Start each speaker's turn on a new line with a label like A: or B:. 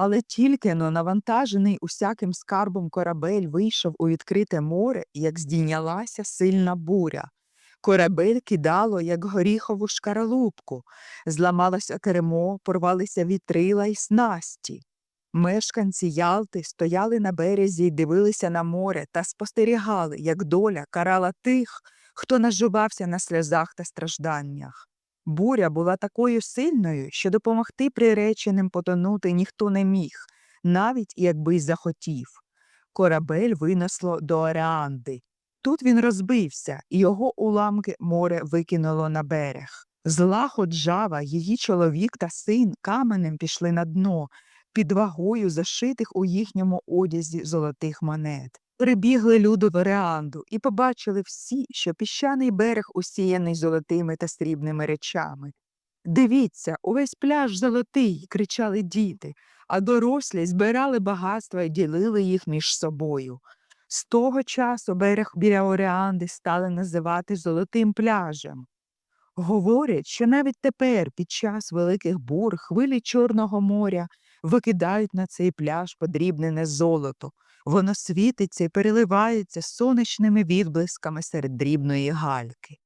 A: Але тільки но навантажений усяким скарбом корабель вийшов у відкрите море, як здійнялася сильна буря. Корабель кидало, як горіхову шкаралупку, зламалося кермо, порвалися вітрила й снасті. Мешканці Ялти стояли на березі й дивилися на море та спостерігали, як доля карала тих, хто наживався на сльозах та стражданнях. Буря була такою сильною, що допомогти приреченим потонути ніхто не міг, навіть якби й захотів. Корабель винесло до Оріанди. Тут він розбився, і його уламки море викинуло на берег. Зла Ходжава, її чоловік та син каменем пішли на дно, під вагою зашитих у їхньому одязі золотих монет. Прибігли люди в Оріанду і побачили всі, що піщаний берег усіяний золотими та срібними речами. Дивіться, увесь пляж золотий, кричали діти, а дорослі збирали багатства і ділили їх між собою. З того часу берег біля Оріанди стали називати Золотим пляжем. Говорять, що навіть тепер, під час великих бур, хвилі Чорного моря викидають на цей пляж подрібнене золото. Воно світиться і переливається сонячними відблисками серед дрібної гальки.